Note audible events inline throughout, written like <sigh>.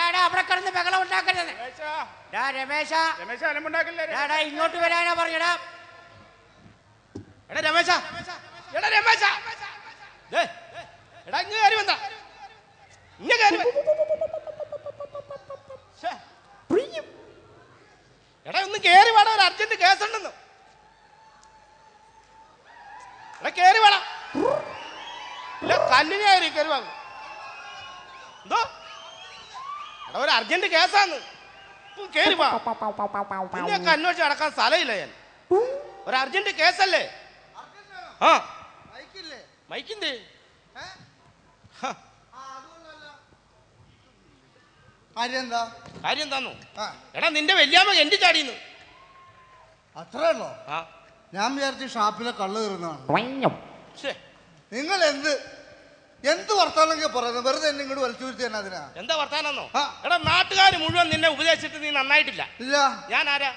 അവിടെ കിടന്ന് ബഹളം ഉണ്ടാക്കരുത്. രമേശാ, രമേശ. ഇങ്ങോട്ട് വരാനാ പറഞ്ഞടാ. എടാ രമേശ. എടാ രമേശ. എടാ ഇങ്ങ് കാര്യം എന്താ ഇങ്ങ കാര്യം. എടാ ഒന്ന് കേറി വേണം ഒരു അർജന്റ് കേസുണ്ടെന്ന്. എടാ കേറി വേണം ഇല്ല കല്ലിനെ കയറി കയറി വാങ്ങും എന്തോ? എടാ ഒരു അർജന്റ് കേസാന്ന്. കേറി വാ. നിന്നെയൊക്കെ അന്വേഷിച്ച് നടക്കാൻ സ്ഥലമില്ല ഞാൻ. ഒരു അർജന്റ് കേസല്ലേ? ആ. മൈക്കിന്റെ? കാര്യം എന്താ കാര്യം എന്താന്നു? ആ. എടാ നിന്റെ വല്യാമ്മ എന്റെ ചാടിന്ന്. അത്രേ ഉള്ളോ? ഞാൻ വിചാരിച്ചു ഷാപ്പിലെ കള്ള് തീർന്നാണ് നിങ്ങൾ എന്ത് എന്ത് വർത്താനൊക്കെ പറയുന്നത്? വെറുതെ എന്നെ ഇങ്ങോട്ട് വലിച്ചു വരുത്തി തന്നെ അതിനാ? എന്താ വർത്താനെന്നോ എടാ നാട്ടുകാർ മുഴുവൻ നിന്നെ ഉപദേശിച്ചിട്ട് നീ നന്നായിട്ടില്ല. ഇല്ല. ഞാൻ ആരാ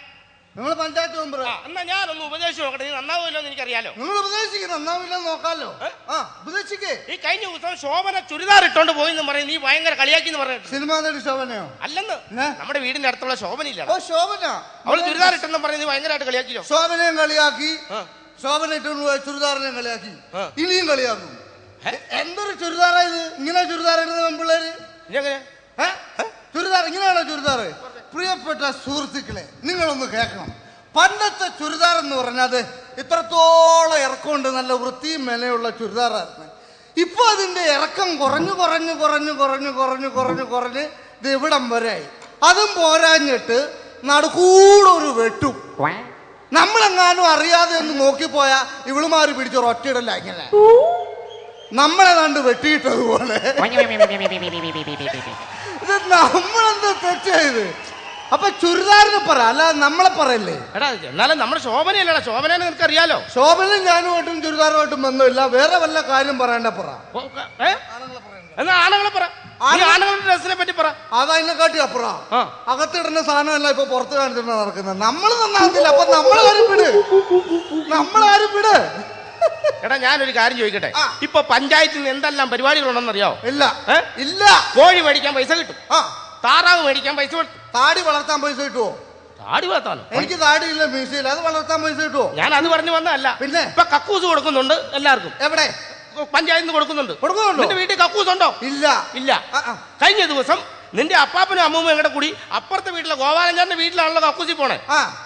നിങ്ങൾ പഞ്ചായത്ത് മെമ്പർ. എന്നാ ഞാനൊന്ന് ഉപദേശിച്ചു നോക്കട്ടെ. നീ നന്നാവില്ലെന്ന് എന്ന് എനിക്കറിയാലോ. നിങ്ങൾ ഉപദേശിക്കും നന്നാവില്ല നോക്കാലോ? ആ ഉപദേശിക്കേ. ഈ കഴിഞ്ഞ ദിവസം ശോഭന ചുരിദാർ ഇട്ടോണ്ട് പോയി എന്ന് പറയും നീ ഭയങ്കര കളിയാക്കി എന്ന് പറയുന്നത് സിനിമ നടി ശോഭനയോ? അല്ലെന്ന്. നമ്മുടെ വീടിന്റെ അടുത്തുള്ള ശോഭനയില്ല ഓ ശോഭന. അവൾ ചുരിദാർ ഇട്ടെന്ന് പറഞ്ഞ് നീ ഭയങ്കരമായിട്ട് കളിയാക്കിയോ? ശോഭനയും കളിയാക്കി. ശോഭന ഇട്ടുകൊണ്ട് പോയ ചുരിദാറിനെയും കളിയാക്കി. ഇനിയും കളിയാക്കും? എന്തൊരു ചുരിദാറാ ഇത്? ഇങ്ങനെ ചുരിദാർ ഇടുന്നത് പെൺപിള്ളേര്? നീ എങ്ങനെ ഏ? ചുരിദാർ ഇങ്ങനെയാണോ ചുരിദാർ? പ്രിയപ്പെട്ട സുഹൃത്തുക്കളെ നിങ്ങളൊന്ന് കേൾക്കണം. പണ്ടത്തെ ചുരിദാർ എന്ന് പറഞ്ഞാൽ ഇത്രത്തോളം ഇറക്കമുണ്ട് നല്ല വൃത്തിയും മേലെയുള്ള ചുരിദാറായിരുന്നു. ഇപ്പൊ അതിന്റെ ഇറക്കം കുറഞ്ഞു കുറഞ്ഞു കുറഞ്ഞു കുറഞ്ഞു കുറഞ്ഞു കുറഞ്ഞു കുറഞ്ഞ് ഇത് ഇവിടം വരെയായി അതും പോരാഞ്ഞിട്ട് നടുക്കൂടെ ഒരു വെട്ടും. നമ്മളെങ്ങാനും അറിയാതെ ഒന്ന് നോക്കിപ്പോയാ ഇവളുമാർ പിടിച്ചൊരു ഒറ്റയിടല്ല ഇങ്ങനെ. നമ്മളെ കണ്ട് വെട്ടിയിട്ടതുപോലെ ഇത് നമ്മളെന്താ തെറ്റായത്? അപ്പൊ ചുരിദാറിന് പറ അല്ല നമ്മളെ പറയല്ലേ? എടാ എന്നാലും നമ്മുടെ ശോഭനയല്ലേടാ. ശോഭന നിനക്ക് അറിയാലോ ശോഭനും ഞാനുമായിട്ടും ചുരിദാറുമായിട്ടും ബന്ധമില്ല. വേറെ വല്ല കാര്യം പറയണ്ട പറ. എന്നാ ആണുങ്ങളെ പറ. ആണുങ്ങളുടെ ഡ്രസ്സിനെ പറ്റി പറ. അതതിനെക്കാട്ടി അപ്പുറ. അകത്തിടുന്ന സാധനമല്ല ഇപ്പൊ പുറത്ത് കാണിച്ചിട്ടാണ് നടക്കുന്നത്. നമ്മൾ നന്നാകത്തില്ല. അപ്പൊ നമ്മളാരും വിട്. നമ്മളാരും വിട്. എടാ ഞാനൊരു കാര്യം ചോദിക്കട്ടെ. ഇപ്പൊ പഞ്ചായത്തിൽ നിന്ന് എന്തെല്ലാം പരിപാടികളുണ്ടെന്ന് അറിയോ ഇല്ല. ഇല്ല. കോഴി മേടിക്കാൻ പൈസ കിട്ടും. താറാവ് മേടിക്കാൻ പൈസ കിട്ടും താടി വളർത്താൻ പൈസ കിട്ടുമോ താടി വളർത്താനോ? എനിക്ക് താടിയില്ല മ്യൂസിയം അത് വളർത്താൻ പൈസ കിട്ടുമോ ഞാൻ അത് പറഞ്ഞു വന്നതല്ല. പിന്നെ? ഇപ്പൊ കക്കൂസ് കൊടുക്കുന്നുണ്ട് എല്ലാവർക്കും. എവിടെ? പഞ്ചായത്തിൽ കൊടുക്കുന്നുണ്ട്. കൊടുക്കുന്നുണ്ട്? വീട്ടിൽ കക്കൂസ് ഉണ്ടോ ഇല്ല. ഇല്ല. കഴിഞ്ഞ ദിവസം നിന്റെ അപ്പാപ്പനും അമ്മൂമ്മ എങ്ങടെ കൂടി? അപ്പുറത്തെ വീട്ടിലെ ഗോപാലഞ്ചാറിന്റെ വീട്ടിലാണല്ലോ കക്കൂസി പോണേ.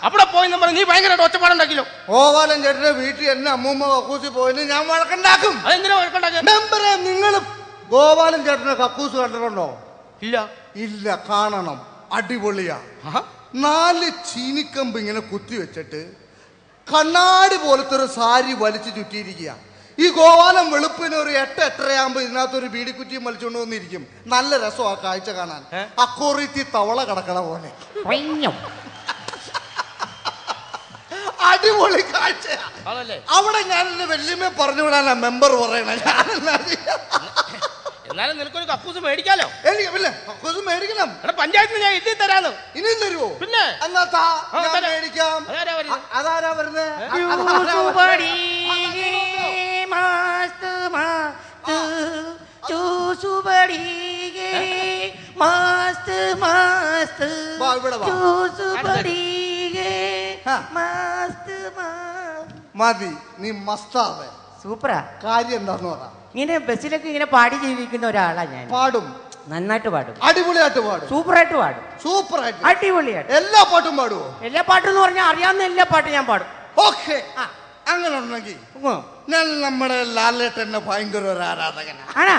അവിടെ പോയി എന്ന് പറഞ്ഞ് നീ ഭയങ്കരമായിട്ട് ഒച്ചപ്പാടുണ്ടാക്കില്ലോ ഗോപാലഞ്ചേട്ടന്റെ വീട്ടിൽ എന്നെ അമ്മൂമ്മ കക്കൂസി പോയെന്ന് ഞാൻ വഴക്കുണ്ടാക്കും. അതെന്തിനാ വഴക്കുണ്ടാക്കിയ മെമ്പറെ നിങ്ങൾ ഗോപാലൻ ചേട്ടന്റെ കക്കൂസ് കണ്ടിട്ടുണ്ടോ? ഇല്ല. ഇല്ല കാണണം. അടിപൊളിയാ. നാല് ചീനിക്കമ്പ് ഇങ്ങനെ കുത്തി വെച്ചിട്ട് കണ്ണാടി പോലത്തെ ഒരു സാരി വലിച്ചു ചുറ്റിയിരിക്കുക ഈ ഗോവാലം വെളുപ്പിന് ഒരു എട്ട് എട്ടരയാകുമ്പോ ഇതിനകത്ത് ഒരു ബീഡിക്കുറ്റിയും വലിച്ചുകൊണ്ട് വന്നിരിക്കും. നല്ല രസം ആ കാഴ്ച കാണാൻ? അക്കോറിത്തി തവള കിടക്കണ പോലെ. അടിപൊളി കാഴ്ച. അവിടെ ഞാൻ എന്റെ വല്യമ്മ പറഞ്ഞു വിടാനാ മെമ്പർ പറയണ? എന്നാലും നിനക്കൊരു കക്കൂസ് മേടിക്കാലോ? എനിക്ക് പിന്നെ കക്കൂസ് മേടിക്കണം. എടാ പഞ്ചായത്തിന് ഞാൻ എത്തി തരാന്ന് ഇനി പിന്നെ? എന്നാ താ ഞാൻ മേടിക്കാം. അതാരാ വരുന്നത്? ചൂസുപടി <laughs> മസ്ത് മസ്ത്. ചൂസുപടി. മസ്ത് മതി നീ മസ്താവേ. സൂപ്പറാ. കാര്യം എന്താന്ന് പറ. ഇങ്ങനെ ബസ്സിലൊക്കെ ഇങ്ങനെ പാടി ജീവിക്കുന്ന ഒരാളാ ഞാൻ. പാടും. നന്നായിട്ട് പാടും. അടിപൊളിയായിട്ട് പാടും. സൂപ്പറായിട്ട് പാടും. സൂപ്പറായിട്ട്. അടിപൊളിയായിട്ട്. എല്ലാ പാട്ടും പാടുവോ? എല്ലാ പാട്ടും എന്ന് പറഞ്ഞാൽ അറിയാവുന്ന എല്ലാ പാട്ടും ഞാൻ പാടും. ഓക്കെ. അങ്ങനെ ഉണ്ടെങ്കിൽ. ഞാൻ നമ്മുടെ ലാലേട്ടന്റെ ഭയങ്കര ഒരു ആരാധകനാ. ആണാ?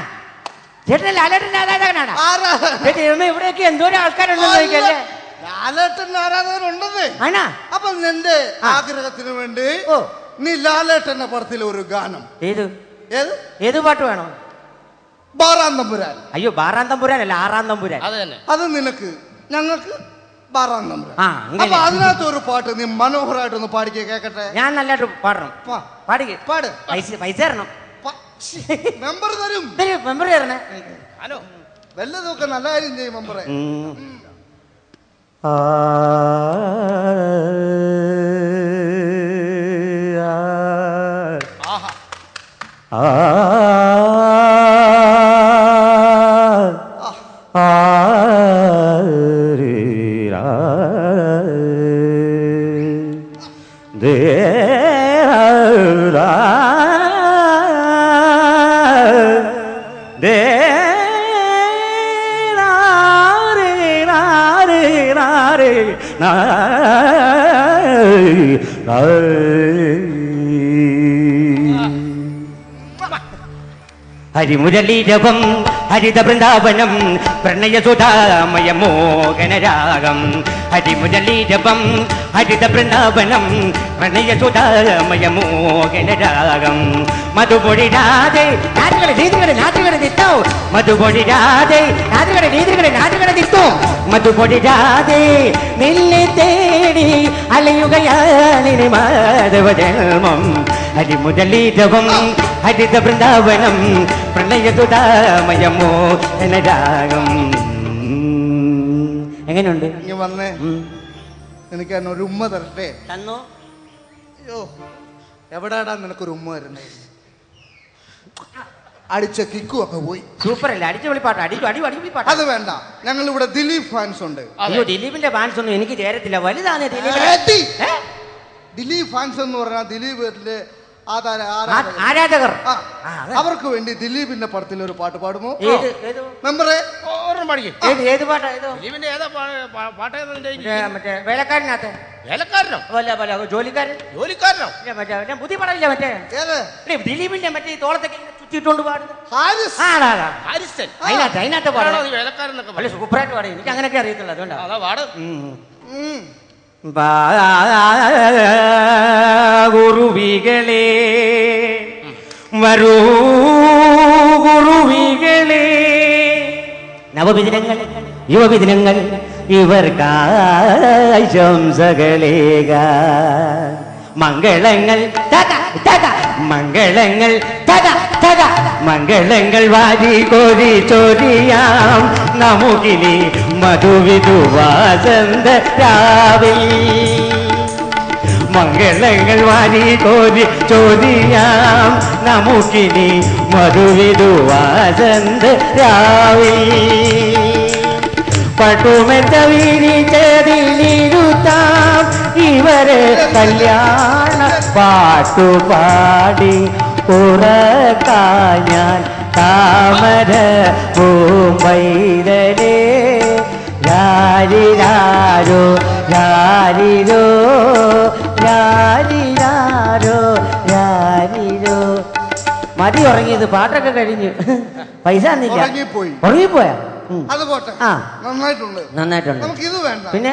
ചേട്ടൻ ലാലേട്ടൻ ആരാധകനാണ്? ആരാധകൻ ചേട്ടൻ ഇവിടെയൊക്കെ എന്തോരം ആൾക്കാരുണ്ടെന്ന് ചോദിക്കല്ലേ? ലാലേട്ടൻ ആരാധകരുണ്ടെന്ന്. ആണാ? അപ്പൊ നിന്റെ. ആഗ്രഹത്തിന് വേണ്ടി ഓ. നീ ലാലേട്ടന്റെ പടത്തിലെ ഒരു ഗാനം. ഏത്? ഏത്? ഏത് പാട്ട് വേണം? ബാറാം തമ്പുരാൻ. അയ്യോ ബാറാം തമ്പുരാൻ അല്ല ആറാം തമ്പുരാൻ. അത് തന്നെ. അത് നിനക്ക് ഞങ്ങൾക്ക് ബാറാം തമ്പുരാൻ. അപ്പൊ അതിനകത്ത് ഒരു പാട്ട് നീ മനോഹരമായിട്ടൊന്ന് പാടിക്കേ കേക്കട്ടെ? ഞാൻ നല്ലതായിട്ട് പാടണം. പാടിക്ക്. പാട്. പൈസ പൈസ തരണം. മെമ്പർ തരും ഇതൊരു മെമ്പർ തരണേ ഹലോ വല്ലതൊക്കെ നല്ല കാര്യം ചെയ്യും മെമ്പറെ ആ ആ ഹരിമുരളീരവം ഹരിത വൃന്ദാവനം പ്രണയസുധാമയ മോഹനരാഗം ഹരിമുരളീരവം ഹരിത വൃന്ദാവനം പ്രണയസുധാമയ മോഹനരാഗം മധുപൊടി രാധേ നാട്ടുകളെ നീതികളെ നാട്ടുകളെ നിത്തോ മധുപൊടി രാധേ നാട്ടുകളെ നീതികളെ നാട്ടുകളെ നിത്തോ മധുപൊടി രാധേ നിന്നെ തേടി അലയുകയാണിനി മാധവ ജന്മം ഹരിമുരളീരവം ഹരിത വൃന്ദാവനം പ്രണയതുടാമയമോ രാഗം എങ്ങനെയുണ്ട് ഇങ്ങ് വന്നേ. എനിക്ക് തന്നെ ഒരു ഉമ്മ തരട്ടെ. തന്നോ? അയ്യോ എവിടാടാ നിനക്കൊരു ഉമ്മ തരണ്ടേ അടിച്ച കിക്കും അങ്ങ് പോയി. സൂപ്പർ അല്ലേ? അടിച്ച വിളിപ്പാട്ട്. അടിച്ചു അടി അടി പാട്ട് അത് വേണ്ട. ഞങ്ങൾ ഇവിടെ ദിലീപ് ഫാൻസ് ഉണ്ട്. അയ്യോ ദിലീപിന്റെ ഫാൻസ് ഒന്നും എനിക്ക് ചേരത്തില്ല. വലുതാണ് ദിലീപ്! ദിലീപ് ഫാൻസ് എന്ന് പറഞ്ഞാൽ ആ- ആരാധകർ. അവർക്ക് വേണ്ടി ദിലീപിന്റെ പടത്തിൽ ഒരു പാട്ട് പാടുമോ? മെമ്പറെ? ഏത് ഏത് പാട്ടാ ദിലീപിന്റെ പാട്ട് മറ്റേ വേലക്കാരനകത്ത്. വേലക്കാരനോ? ജോലിക്കാരൻ. ജോലിക്കാരനോ? മറ്റേ മറ്റേ പുതിയ പടമില്ല മറ്റേ. ഏത്? ദിലീപിന്റെ മറ്റേ ഈ തോളത്തൊക്കെ ഇങ്ങനെ പാടുന്നത് അതിനകത്ത് അതിനകത്ത് പാടാം. സൂപ്പറായിട്ട് പാടും. എനിക്ക് അങ്ങനെയൊക്കെ അറിയത്തില്ല അതുകൊണ്ടാ. അതാ പാട്. ഗുരുവികളെ. വരൂ ഗുരുവികളെ. നവവിദിനങ്ങൾ യുവവിദിനങ്ങൾ ഇവർക്കാശംസകളേക മംഗളങ്ങൾ മംഗളങ്ങൾ തക തക മംഗളങ്ങൾ വാരി കോരി ചോരിയാം നമുക്കിനി മധുവിധു വാസന്ത മംഗളങ്ങൾ വാരി കോരി ചോദിയാം. നമുക്കിനി മധുവിധു വാസന്ത രാവിൽ പട്ടുമെത്ത ഇവരെ കല്യാണ പാട്ടുപാടി ഉറക്കാഞ്ഞാൻ താമര പൂമ്പൈരേ രാരിരാരോ രാരിരോ രാരിരാരോ രാരിരോ. മതി ഉറങ്ങിയത് പാട്ടൊക്കെ കഴിഞ്ഞു. പൈസ ഉറങ്ങിപ്പോയി. അത് പോട്ടെ. നന്നായിട്ടുണ്ട്. നന്നായിട്ടുണ്ട്. പിന്നെ?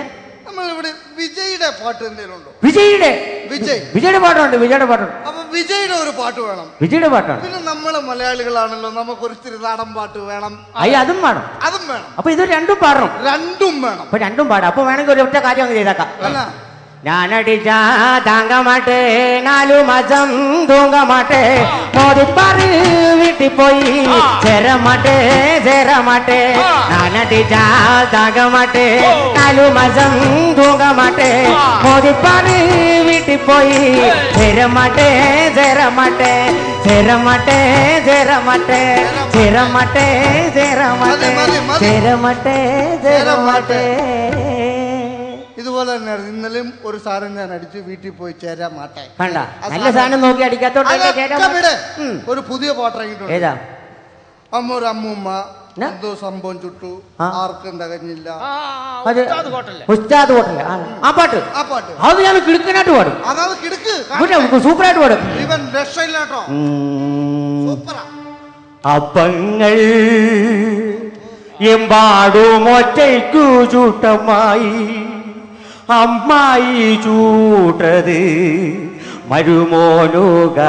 നമ്മൾ ഇവിടെ വിജയുടെ പാട്ട് എന്തെങ്കിലും ഉണ്ടോ വിജയുടെ? വിജയ്. വിജയുടെ പാട്ടുണ്ട് വിജയുടെ പാട്ടുണ്ട്. അപ്പൊ വിജയുടെ ഒരു പാട്ട് വേണം. വിജയുടെ പാട്ടാണ്. പിന്നെ നമ്മൾ മലയാളികളാണല്ലോ നമുക്ക് ഒരു ഇത്തിരി നാടൻ പാട്ട് വേണം. അയ്യ അതും വേണം. അതും വേണം. അപ്പൊ ഇത് രണ്ടും പാടണം. രണ്ടും വേണം. അപ്പൊ രണ്ടും പാടാം. അപ്പൊ വേണമെങ്കിൽ ഒരു ഒറ്റ കാര്യം അങ്ങ് ചെയ്തേക്കാം. ഞാനടിച്ചാ ഞാനടിച്ച താങ്ക മാട്ടേ നാലു മജം തൂങ്ക മാട്ടേ. മോദിപ്പാറ് വീട്ടിൽ പോയി ചേര മാട്ടേ ചേര മാട്ടേ ഞാനടിച്ച താങ്ക മാട്ടേ നാലു മാസം തൂങ്ക മാട്ടേ മോദിപ്പാറ് വീട്ടിൽ പോയി ചേര മാട്ടേ ചേര മാട്ടേ ഇതുപോലെ തന്നെ ഇന്നലെയും ഒരു സാധനം ഞാൻ അടിച്ച് വീട്ടിൽ പോയി ചേരാൻ മാട്ടെ കണ്ട നല്ല സാധനം. നോക്കി. ഉം. ഒരു പുതിയ പാട്ട് ഇറങ്ങിയിട്ടുണ്ട് ഏതാ? അമ്മ ഒരു അമ്മൂമ്മ? എന്തോ സംഭവം ചുട്ടു. ആർക്കും തകഞ്ഞില്ല. ഉസ്താദ് ഹോട്ടലിലെ. ഉസ്താദ് ഹോട്ടൽ ആ, ആ പാട്ട്. ആ പാട്ട്. അത് ഞാൻ കിടുക്കനായിട്ട് പാടും. അതാത് കിടുക്ക്. സൂപ്പറായിട്ട് പാടും. ഇവൻ രക്ഷയില്ലാട്ടോ സൂപ്പറാ. അപ്പങ്ങൾ എമ്പാടും ഒറ്റയ്ക്കു ചൂട്ടമായി. അമ്മായി ചൂട്ടത് മരുമോനുക.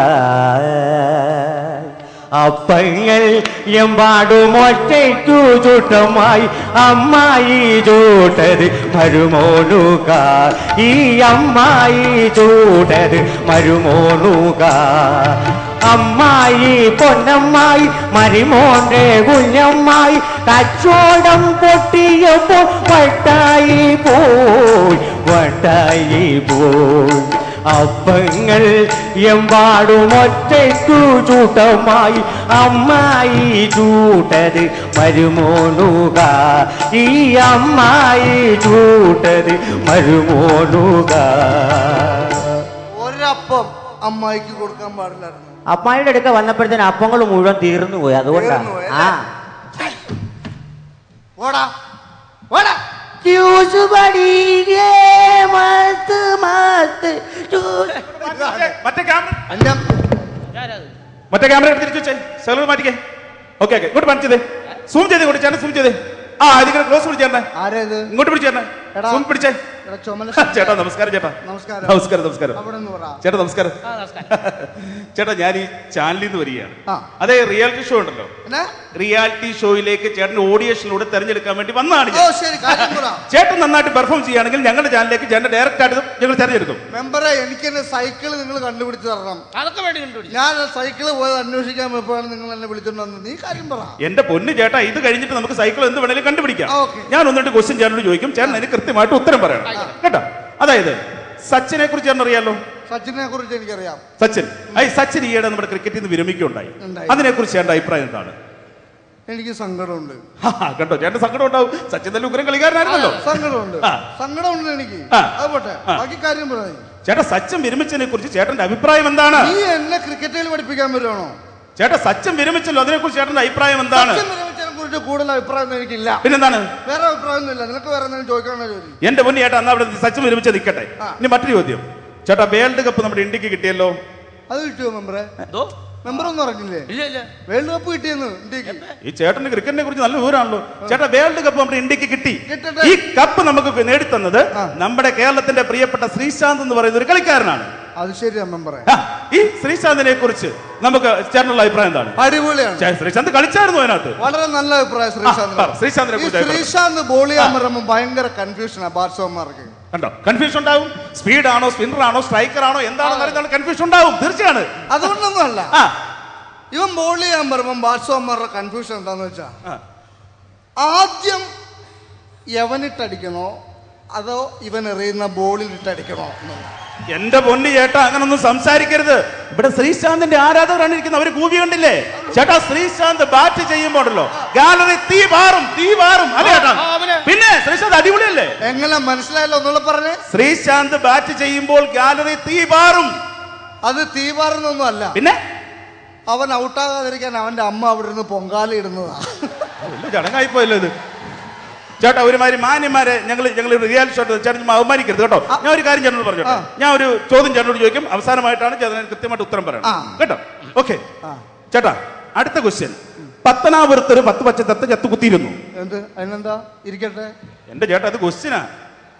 അപ്പങ്ങൾ എമ്പാടും ഒറ്റയ്ക്കു ചൂട്ടമായി അമ്മായി ചൂട്ടത് മരുമോനുക. ഈ അമ്മായി ചൂട്ടത് മരുമോനുക. അമ്മായി പൊന്നമ്മായി മരിമോന്റെ കുഞ്ഞമ്മായി കച്ചോടം പൊട്ടിയപ്പോ പട്ടായി പോയി പോ അപ്പങ്ങൾ എമ്പാടും ഒറ്റയ്ക്കു ചൂട്ടമായി. അമ്മായി ചൂട്ടത് മരുമോണുക ഈ അമ്മായി ചൂട്ടത് മരുമോണുക ഒരപ്പം അമ്മായിക്ക് കൊടുക്കാൻ പാടില്ലായിരുന്നു. അപ്പായുടെ അടുക്ക വന്നപ്പോഴത്തേന് അപ്പങ്ങൾ മുഴുവൻ തീർന്നു പോയി അതുകൊണ്ടാണ് ആ. ഓടാ ജ്യൂസ് പടിയേ മത്ത് മത്ത് ജ്യൂസ് മറ്റേ ക്യാമറ. അന്നം മറ്റേ ക്യാമറ എടുത്ത് തിരിച്ചു വെച്ചേ സെലർ മാറ്റിക്കേ. Okay okay. ഇങ്ങോട്ട് കാണിച്ചതേ സൂം ചെയ്തേ ഇങ്ങോട്ട് ചേട്ടൻ സൂം ചെയ്തേ. ആ ഇതിങ്ങനെ ക്ലോസ് പിടിച്ചേട്ടെ ആരാ ഇത് ഇങ്ങോട്ട്. സൂം പിടിച്ചേ. <laughs> ചേട്ടാ നമസ്കാരം ചേട്ടാ. നമസ്കാരം. നമസ്കാരം നമസ്കാരം. ചേട്ടാ നമസ്കാരം. <laughs> ചേട്ടാ ഞാൻ ഈ ചാനലിൽ നിന്ന് വരികയാണ്. ആ. അതെ റിയാലിറ്റി ഷോ ഉണ്ടല്ലോ. റിയാലിറ്റി ഷോയിലേക്ക് ചേട്ടൻ ഓഡിയേഷനിലൂടെ തെരഞ്ഞെടുക്കാൻ വേണ്ടി വന്നാണ് ഓ ശരി കാര്യം പറ. ചേട്ടൻ നന്നായിട്ട് പെർഫോം ചെയ്യുകയാണെങ്കിൽ ഞങ്ങളുടെ ചാനലിലേക്ക് ചേട്ടൻ ഡയറക്റ്റ് ആയിട്ട് ഞങ്ങൾ തെരഞ്ഞെടുക്കും. മെമ്പറെ എനിക്ക് എന്റെ സൈക്കിൾ നിങ്ങൾ കണ്ടുപിടിച്ച് തരണം. അതൊക്കെ വേണ്ടി കണ്ടുപിടിച്ചു ഞാൻ സൈക്കിൾ പോയത് അന്വേഷിക്കാൻ പോയപ്പോഴാണ് നിങ്ങൾ എന്നെ വിളിച്ചോണ്ട് വന്നത് നീ കാര്യം പറ. എന്റെ പൊന്ന് ചേട്ടാ ഇത് കഴിഞ്ഞിട്ട് നമുക്ക് സൈക്കിൾ എന്ത് വേണേലും കണ്ടുപിടിക്കാം. ഞാൻ ഒന്ന് രണ്ട് ക്വസ്റ്റ്യൻ ചേട്ടനോട് ചോദിക്കും. ചേട്ടൻ അതിന് കൃത്യമായിട്ട് ഉത്തരം പറയണം. കേട്ടോ? അതായത് സച്ചിനെ കുറിച്ച് അറിയാലോ സച്ചിനെ കുറിച്ച് എനിക്കറിയാം. സച്ചിൻ. ഐ സച്ചിൻ ഈയിടെ നമ്മുടെ ക്രിക്കറ്റിൽ നിന്ന് വിരമിക്കുകയുണ്ടായി. അതിനെ കുറിച്ച് എന്റെ അഭിപ്രായം എന്താണ്? എനിക്ക് സങ്കടമുണ്ട്. കേട്ടോ കണ്ടോ? ചേട്ടൻ സങ്കടം ഉണ്ടാവും സച്ചിൻ നല്ല ഉഗ്രം കളിക്കാരനായിരുന്നല്ലോ. സങ്കടമുണ്ട്. സങ്കടമുണ്ട് എനിക്ക്. ബാക്കി കാര്യം പറഞ്ഞു. ചേട്ടാ സച്ചിൻ വിരമിച്ചതിനെ കുറിച്ച് ചേട്ടന്റെ അഭിപ്രായം എന്താണ്? നീ എന്നെ ക്രിക്കറ്റിൽ പഠിപ്പിക്കാൻ വരുവാണോ? ചേട്ടാ സച്ചിൻ വിരമിച്ചല്ലോ. അതിനെ കുറിച്ച് ചേട്ടന്റെ അഭിപ്രായം എന്താണ്? കുറിച്ച് കൂടുതൽ അഭിപ്രായം എനിക്കില്ല. പിന്നെന്താണ്? വേറെ അഭിപ്രായം ഒന്നുമില്ല നിനക്ക് വേറെ എന്തെങ്കിലും ചോദിക്കാണോ ചോദിച്ചു എന്റെ പൊന്നി ചേട്ടാ എന്നാ അവിടെ സച്ചിൻ വിരമിച്ച നിൽക്കട്ടെ ഇനി മറ്റൊരു ചോദ്യം. ചേട്ടാ വേൾഡ് കപ്പ് നമ്മുടെ ഇന്ത്യയ്ക്ക് കിട്ടിയല്ലോ? അത് കിട്ടിയോ മെമ്പറെ? എന്തോ? മെമ്പർ ഒന്നും അറിഞ്ഞില്ലേ? ഇല്ല ഇല്ല. വേൾഡ് കപ്പ് കിട്ടിയെന്ന് ഇന്ത്യയ്ക്ക്. ഈ ചേട്ടന് ക്രിക്കറ്റിനെ കുറിച്ച് നല്ല വിവരമാണല്ലോ. ചേട്ടാ വേൾഡ് കപ്പ് നമ്മുടെ ഇന്ത്യയ്ക്ക് കിട്ടി. ഈ കപ്പ് നമുക്ക് നേടിത്തന്നത് നമ്മുടെ കേരളത്തിന്റെ പ്രിയപ്പെട്ട ശ്രീശാന്ത് എന്ന് പറയുന്ന ഒരു കളിക്കാരനാണ്. അത് ശരി ഈ ശ്രീശാന്തിനെ കുറിച്ച് നമുക്ക് ചേട്ടനുള്ള അഭിപ്രായം എന്താണ്? അടിപൊളിയാണ്. ശ്രീശാന്ത് കളിച്ചായിരുന്നു അതിനകത്ത്. വളരെ നല്ല അഭിപ്രായം ശ്രീശാന്ത്. ശ്രീശാന്ത് ശ്രീശാന്തിനെ കുറിച്ച് ശ്രീശാന്ത് ബോൾ ചെയ്യാൻ പറയുമ്പോൾ ഭയങ്കര കൺഫ്യൂഷനാണ് ബാറ്റ്സ്മാൻമാർക്ക്. കണ്ടോ? കൺഫ്യൂഷൻ ഉണ്ടാവും. സ്പീഡ് ആണോ സ്പിന്നർ ആണോ സ്ട്രൈക്കർ ആണോ എന്താണെന്ന് കൺഫ്യൂഷൻ ഉണ്ടാവും. തീർച്ചയാണ്. അതുകൊണ്ടൊന്നും അല്ല ഇവൻ ബോൾ ചെയ്യാൻ പറയുമ്പോൾ ബാറ്റ്സ്മാൻമാരുടെ കൺഫ്യൂഷൻ എന്താന്ന് വെച്ചാ. ആദ്യം യവനിട്ടടിക്കണോ അതോ ഇവൻ എറിയുന്ന ബോളിൽ ഇട്ടടിക്കണോ എന്നുള്ള എന്റെ പൊന്നു ചേട്ടാ അങ്ങനൊന്നും സംസാരിക്കരുത്. ഇവിടെ ശ്രീശാന്തിന്റെ ആരാധകരാണ് ഇരിക്കുന്നത്. അവർ കൂവി കണ്ടില്ലേ? ചേട്ടാ ശ്രീശാന്ത് ബാറ്റ് ചെയ്യുമ്പോണ്ടല്ലോ. ഗാലറി തീ പാറും തീ പാറും അല്ലേ ചേട്ടാ. പിന്നെ ശ്രീശാന്ത് അടിപൊളിയല്ലേ? എങ്ങനെ മനസ്സിലായല്ലോ ഒന്നുള്ള പറഞ്ഞേ? ശ്രീശാന്ത് ബാറ്റ് ചെയ്യുമ്പോൾ ഗാലറി തീ പാറും അത് തീ പാറുന്നൊന്നും അല്ല. പിന്നെ? അവൻ ഔട്ടാകാതിരിക്കാൻ അവന്റെ അമ്മ അവിടെ നിന്ന് പൊങ്കാല ഇടുന്നതാ. ചടങ്ങായി പോയല്ലോ ഇത്. ചേട്ടാ ഒരുമാതിരി മാന്യന്മാരെ ഞങ്ങൾ ഞങ്ങൾ റിയാലിറ്റി ഷോട്ട് ചേട്ടൻ അവമാനിക്കരുത് കേട്ടോ. ഞാൻ ഒരു കാര്യം ചേട്ടനോട് പറഞ്ഞു ആ. ഞാൻ ഒരു ചോദ്യം ചേട്ടനോട് ചോദിക്കും. അവസാനമായിട്ടാണ് ചേട്ടൻ കൃത്യമായിട്ട് ഉത്തരം പറയണം. കേട്ടോ? ഓക്കെ ചേട്ടാ അടുത്ത ക്വസ്റ്റ്യൻ പത്തനാപുരത്ത് ഒരു പത്ത് പച്ചത്തത്ത് ചത്തു കുത്തിയിരുന്നു എന്ത്? അതിനെന്താ? ഇരിക്കട്ടെ. എന്റെ ചേട്ടാ അത് ക്വസ്റ്റ്യനാ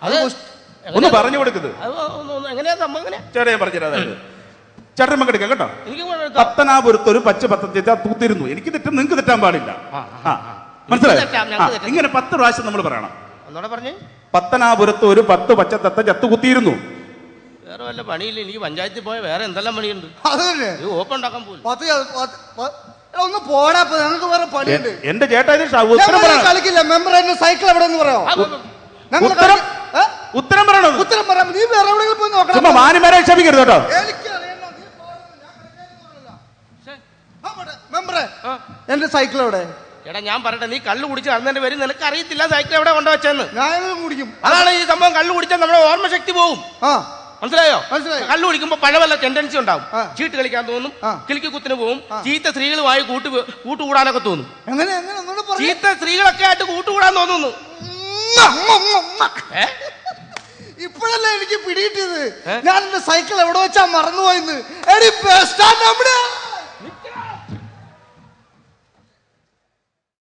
അത് ഒന്ന് പറഞ്ഞു കൊടുക്കുന്നത് അത് ഒന്ന് ഒന്ന് എങ്ങനെയാ സംഭവം എങ്ങനെയാ ചേട്ടാ ഞാൻ പറഞ്ഞുതരാം അതായത്. ചേട്ടൻ പങ്കെടുക്കാം കേട്ടോ. പത്തനാപുരത്ത് ഒരു പച്ച പത്തത്തെ തൂത്തിരുന്നു എനിക്ക് തെറ്റും നിങ്ങക്ക് തെറ്റാൻ പാടില്ല. ആ. മനസ്സിലായോ. ഇങ്ങനെ പത്ത് പ്രാവശ്യം നമ്മൾ പറയണം പത്തനാപുരത്ത് ഒരു പത്ത് പച്ചത്തത്ത ചത്തു കുത്തിയിരുന്നു വേറെ വല്ല പണിയില്ല എനിക്ക് പഞ്ചായത്തിൽ പോയ വേറെ എന്തെല്ലാം പണിയുണ്ട് ഓപ്പൺ ഉണ്ടാക്കാൻ പോലും ഒന്ന് പോടാ ഞങ്ങൾക്ക് വേറെ പണിയുണ്ട് എന്റെ ചേട്ടാ കളിക്കില്ല മെമ്പർ എന്റെ സൈക്കിൾ എവിടെ പറയാമോ ഞങ്ങൾ ഉത്തരം? ഉത്തരം പറയണം ഉത്തരം പറയാം നീ വേറെ എവിടെയെങ്കിലും പോയി നോക്കണം മാന്യമാരെ ക്ഷമിക്കരുത് കേട്ടോ. മെമ്പറെ എന്റെ സൈക്കിൾ എവിടെ എടാ ഞാൻ പറയട്ടെ നീ കള്ളു കുടിച്ച് നടന്നതിന്റെ പേര് നിനക്ക് അറിയത്തില്ല സൈക്കിൾ എവിടെ കൊണ്ടുവച്ചെന്ന് ഞാനും കുടിക്കും? അതാണ് ഈ സംഭവം. കള്ളു കുടിച്ചാൽ നമ്മുടെ ഓർമ്മശക്തി പോകും ആ. മനസ്സിലായോ? മനസ്സിലായി. കള്ളു കുടിക്കുമ്പോ പഴവല്ല ടെൻഡൻസി ഉണ്ടാവും. ചീട്ട് കളിക്കാൻ തോന്നും. കിളിക്ക് കുത്തിന് പോകും ചീത്ത സ്ത്രീകളുമായി കൂട്ട് കൂട്ടുകൂടാനൊക്കെ തോന്നും. ചീത്ത സ്ത്രീകളൊക്കെ ആയിട്ട് കൂട്ടുകൂടാൻ തോന്നുന്നു. ഇപ്പോഴല്ലേ എനിക്ക് പിടികിട്ടിയത്? ഞാൻ എന്റെ സൈക്കിൾ എവിടെ വെച്ചാ മറന്നുപോയിന്ന്? എടി ബസ് സ്റ്റാൻഡ് എവിടെയാ